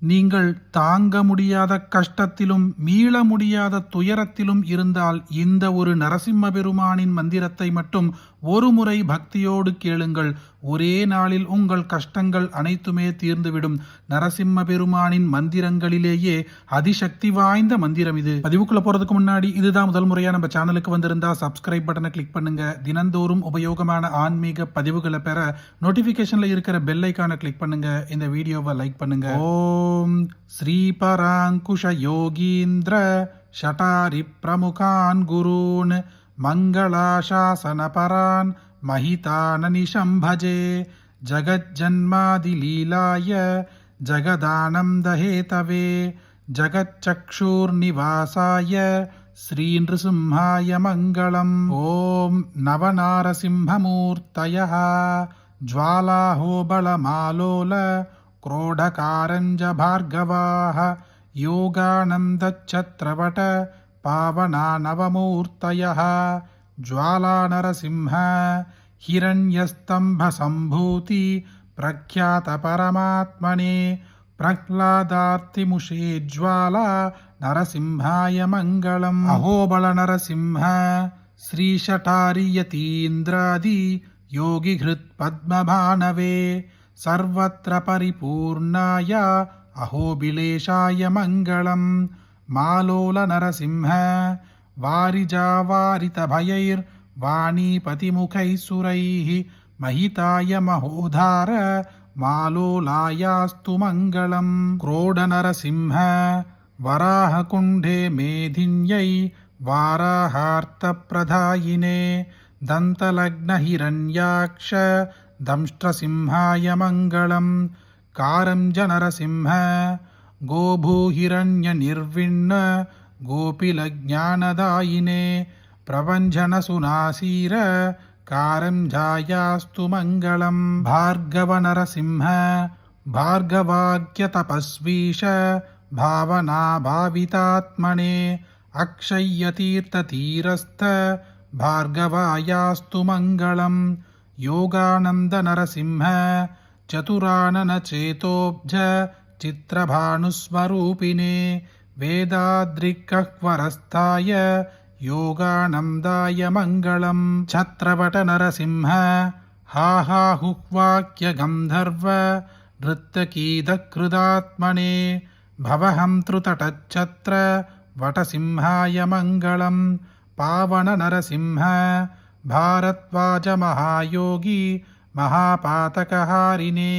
நீங்கள் தாங்க முடியாத கஷ்டத்திலும் மீள முடியாத துயரத்திலும் இருந்தால் இந்த ஒரு நரசிம்ம பெருமானின் மந்திரத்தை மட்டும் ஒரு முறை பக்தியோடு கேளுங்கள். ஒரே நாளில் உங்கள் கஷ்டங்கள் அனைத்துமே தீர்ந்துவிடும். நரசிம்ம பெருமானின் மந்திரங்களிலேயே அதிசக்தி வாய்ந்த மந்திரம் இது. பதிவுக்குள்ள போறதுக்கு முன்னாடி இதுதான் முதல் முறையா நம்ம சேனலுக்கு வந்திருந்தா சப்ஸ்கிரைப் பட்டனை கிளிக் பண்ணுங்க. தினந்தோறும் உபயோகமான ஆன்மீக பதிவுகளை பெற நோட்டிபிகேஷன்ல இருக்கிற பெல் ஐக்கான கிளிக் பண்ணுங்க. இந்த வீடியோவை லைக் பண்ணுங்க. ஓம் ஸ்ரீ பராங்குஷ யோகீந்திர ஷட்டாரி பிரமுகான் குரூன் மங்களாசாசன பரான் भजे जगज्जन्मादिलीलाय जगदानन्दहेतवे जगच्चक्षुर्निवासाय श्रीनृसिंहाय मङ्गलम् ॐ नवनारसिंहमूर्तयः ज्वालाहोबलमालोल क्रोढकारञ्जभार्गवाः योगानन्दच्छत्रवट पावना नवमूर्तयः ज्वालानरसिंह हिरण्यस्तम्भसम्भूति प्रख्यातपरमात्मने प्रह्लादार्तिमुषे ज्वाला नरसिंहाय मङ्गलम् अहोबलनरसिंह श्रीशठारियतीन्द्रादि योगिहृत्पद्मभानवे सर्वत्र परिपूर्णाय अहोबिलेशाय मङ्गलम् मालोलनरसिंह वारिजावारितभयैर्वाणीपतिमुखैः सुरैः महिताय महोधार मालोलायास्तु मङ्गलम् क्रोडनरसिंह वराहकुण्डे मेधिन्यै वाराहार्तप्रधायिने दन्तलग्नहिरण्याक्ष दंष्ट्रसिंहाय मङ्गलम् कारञ्जनरसिंह गोभूहिरण्यनिर्विण्ण गोपिलज्ञानदायिने प्रभञ्जनसुनासीर कारञ्जायास्तु मङ्गलम् भार्गवनरसिंह भार्गवाग्यतपस्वीश भावनाभावितात्मने अक्षय्यतीर्थतीरस्थ भार्गवायास्तु मङ्गलम् योगानन्दनरसिंह चतुराननचेतोऽब्ज चित्रभानुस्वरूपिणे वेदाद्रिकह्वरस्थाय योगानन्दाय मङ्गलम् छत्रवटनरसिंह हाहाहुह्वाक्यगन्धर्व नृत्यकीदकृदात्मने भवहन्तृतटच्छत्र वटसिंहाय मङ्गलम् पावननरसिंह भारद्वाजमहायोगी महापातकहारिणे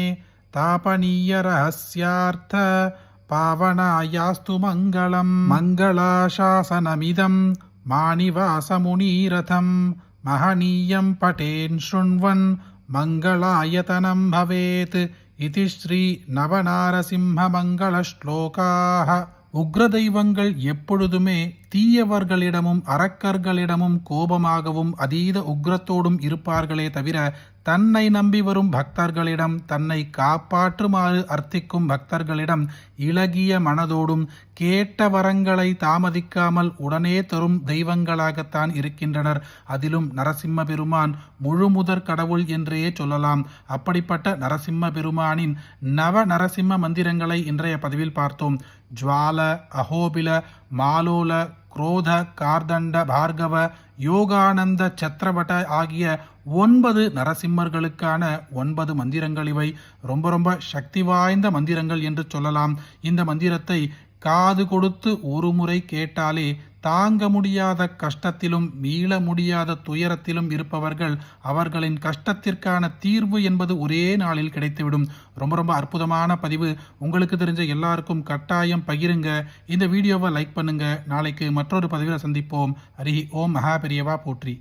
तापनीयरहस्यार्थ पावनायास्तु मङ्गलम् मङ्गलाशासनमिदं माणिवासमुनीरथं महनीयं पठेन् शृण्वन् मङ्गलायतनं भवेत् इति श्रीनवनारसिंहमङ्गलश्लोकाः உக்ர தெய்வங்கள் எப்பொழுதுமே தீயவர்களிடமும் அரக்கர்களிடமும் கோபமாகவும் அதீத உக்ரத்தோடும் இருப்பார்களே தவிர தன்னை நம்பி வரும் பக்தர்களிடம் தன்னை காப்பாற்றுமாறு அர்த்திக்கும் பக்தர்களிடம் இளகிய மனதோடும் கேட்ட வரங்களை தாமதிக்காமல் உடனே தரும் தெய்வங்களாகத்தான் இருக்கின்றனர். அதிலும் நரசிம்ம பெருமான் முழு முதற் கடவுள் என்றே சொல்லலாம். அப்படிப்பட்ட நரசிம்ம பெருமானின் நவ நரசிம்ம மந்திரங்களை இன்றைய பதிவில் பார்த்தோம். ஜுவால அஹோபில மாலோல குரோத கார்தண்ட பார்கவ யோகானந்த சத்திரவட்ட ஆகிய ஒன்பது நரசிம்மர்களுக்கான ஒன்பது மந்திரங்கள் இவை. ரொம்ப ரொம்ப சக்தி வாய்ந்த மந்திரங்கள் என்று சொல்லலாம். இந்த மந்திரத்தை காது கொடுத்து ஒரு முறை கேட்டாலே தாங்க முடியாத கஷ்டத்திலும் மீள முடியாத துயரத்திலும் இருப்பவர்கள் அவர்களின் கஷ்டத்திற்கான தீர்வு என்பது ஒரே நாளில் கிடைத்துவிடும். ரொம்ப ரொம்ப அற்புதமான பதிவு. உங்களுக்கு தெரிஞ்ச எல்லாருக்கும் கட்டாயம் பகிருங்க. இந்த வீடியோவை லைக் பண்ணுங்க. நாளைக்கு மற்றொரு பதிவில் சந்திப்போம். ஹரி ஓம் மகா பெரியவா போற்றி.